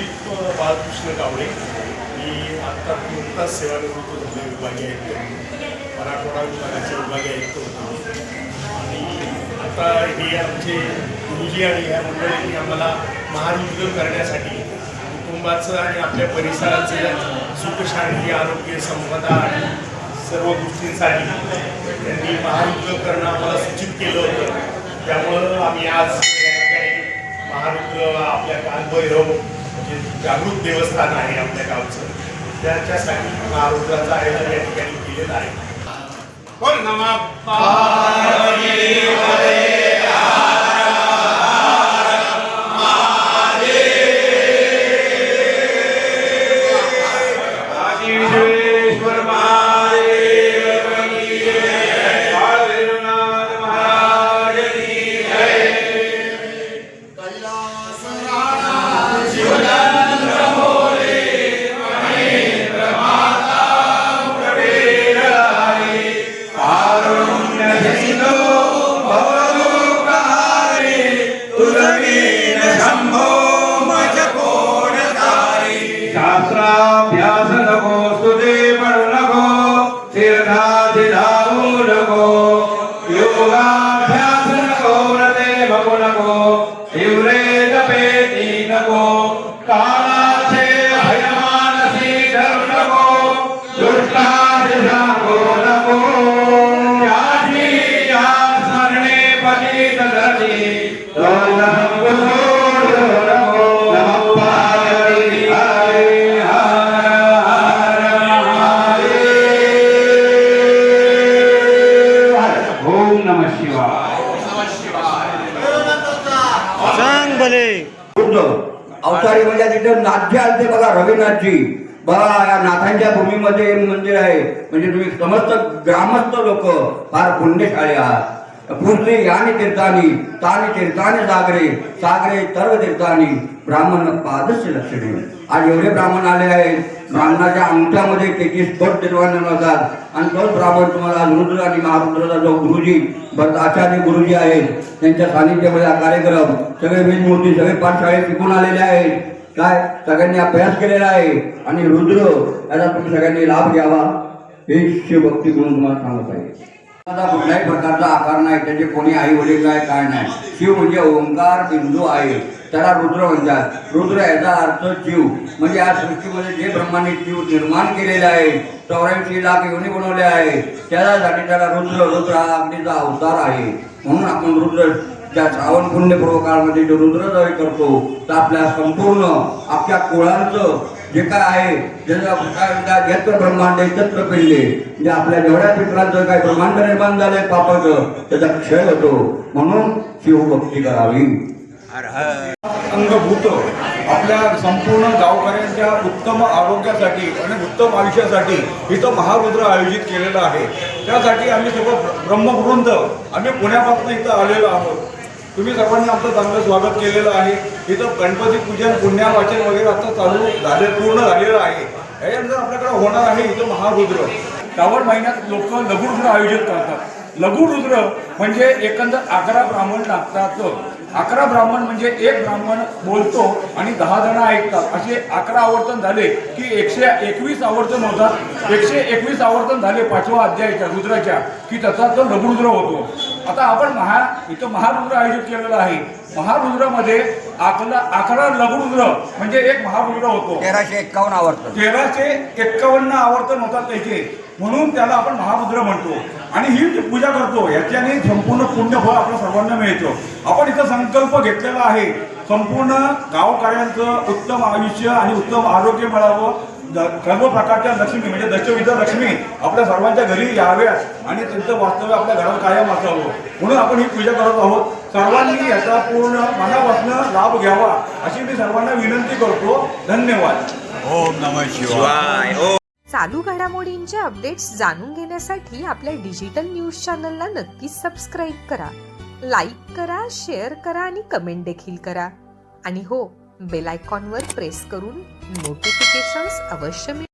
दिलीप बालकृष्ण बाळकृष्ण गावडे. मी आत्ता नुकताच सेवानिवृत्त झाले विभागीय आयुक्त मराठवाडा विभागाचे विभागीय आयुक्त होतो. आणि आता हे आमचे गुरुजी आणि ह्या मंडळींनी आम्हाला महारुद्र करण्यासाठी कुटुंबाचं आणि आपल्या परिसराचं सुख शांती आरोग्य संपदा आणि सर्व गोष्टींसाठी त्यांनी महारुद्र करणं आम्हाला सूचित केलं होतं. त्यामुळं आम्ही आज या महारुद्र आपल्या कालभैरव म्हणजे जागृत देवस्थान आहे आपल्या गावचं. त्याच्यासाठी महारुद्राचं आयोजन या ठिकाणी केलेलं आहे. बोल नमः Jehová. भले. अवतारी म्हणजे तिथे नाट्य आलते बघा रविनाथजी बघा या नाथांच्या भूमीमध्ये मंदिर आहे. म्हणजे तुम्ही समस्त ग्रामस्थ लोक फार पुण्यशाळी आहात. पूर्वी याने तीर्थानी ताने तीर्थाने सागरे सागरे सर्व तीर्थानी ब्राह्मण पादस्य लक्षणे. आज एवढे ब्राह्मण आले आहेत. ब्राह्मणाच्या अंगठ्यामध्ये त्याची पट निर्माण होतात आणि तोच ब्राह्मण तुम्हाला रुद्र आणि महारुद्राचा जो गुरुजी भरत आचार्य गुरुजी आहेत त्यांच्या सानिध्यामध्ये हा कार्यक्रम सगळे वेदमूर्ती सगळे पाठशाळेत शिकून आलेले आहेत. काय? सगळ्यांनी अभ्यास केलेला आहे. आणि रुद्र याचा तुम्ही सगळ्यांनी लाभ घ्यावा हे शिवभक्ती म्हणून तुम्हाला सांगत आहे. आता कुठल्याही प्रकारचा आकार नाही त्याचे कोणी आई वडील काय काय नाही. शिव म्हणजे ओंकार बिंदू आहे. त्याला रुद्र म्हणतात. रुद्र याचा अर्थ जीव. म्हणजे या सृष्टीमध्ये जे ब्रह्माने जीव निर्माण केलेले आहे चौऱ्याऐंशी लाख योनी बनवले आहे त्यासाठी त्याला रुद्र रुद्र हा अग्नीचा अवतार आहे. म्हणून आपण रुद्र त्या श्रावण पुण्यपूर्व काळामध्ये जो रुद्रदय करतो तर आपल्या संपूर्ण आपल्या कुळांचं जे काय आहे ज्याचं काय यत्र ब्रह्मांड एकत्र पिडले म्हणजे आपल्या जेवढ्या पित्रांचं काय ब्रह्मांड निर्माण झालंय पापाचं त्याचा क्षय होतो. म्हणून शिवभक्ती करावी. अंगभूत आपल्या संपूर्ण गावकऱ्यांच्या उत्तम आरोग्यासाठी आणि उत्तम आयुष्यासाठी इथं महारुद्र आयोजित केलेलं आहे. त्यासाठी आम्ही सगळं ब्रह्मवृंद आम्ही पुण्यापासून इथं आलेलो आहोत. तुम्ही सर्वांनी आमचं चांगलं स्वागत केलेलं आहे. इथं गणपती पूजन पुण्यावाचन वगैरे आता चालू झाले पूर्ण झालेलं आहे. याच्यानंतर आपल्याकडे होणार आहे इथं महारुद्र. श्रावण महिन्यात लोक लघुरुद्र आयोजित करतात. लघुरुद्र म्हणजे एकंदर अकरा ब्राह्मण नागताचं अकरा ब्राह्मण म्हणजे एक ब्राह्मण बोलतो आणि दहा जण ऐकतात. असे अकरा आवर्तन झाले की एकशे एकवीस आवर्तन होतात. एकशे एकवीस आवर्तन झाले पाचव्या अध्यायाच्या रुद्राच्या की त्याचा तो लघुरुद्र होतो. आता आपण महा इथं महारुद्र आयोजित केलेला आहे. महारुद्रामध्ये अकरा अकरा लघुरुद्र म्हणजे एक महारुद्र होतो. तेराशे एक्कावन्न आवर्तन. तेराशे एक्कावन्न आवर्तन होतात त्याचे. म्हणून त्याला आपण महारुद्र म्हणतो. आणि ही जी पूजा करतो याच्याने संपूर्ण पुण्यफळ आपल्या सर्वांना मिळतो. आपण इथं संकल्प घेतलेला आहे. संपूर्ण गावकऱ्यांचं उत्तम आयुष्य आणि उत्तम आरोग्य मिळावं. सर्व प्रकारच्या लक्ष्मी म्हणजे दशविध लक्ष्मी आपल्या सर्वांच्या घरी याव्यात आणि त्यांचं वास्तव्य आपल्या घरात कायम असावं. म्हणून आपण ही पूजा करत आहोत. सर्वांनी याचा पूर्ण मनापासून लाभ घ्यावा अशी मी सर्वांना विनंती करतो. धन्यवाद. चालू घडामोडींचे अपडेट्स जाणून घेण्यासाठी आपल्या डिजिटल न्यूज चॅनलला नक्कीच सबस्क्राईब करा. लाईक करा शेअर करा आणि कमेंट देखील करा. आणि हो बेल आयकॉनवर प्रेस करून नोटिफिकेशन्स अवश्य मिळवा.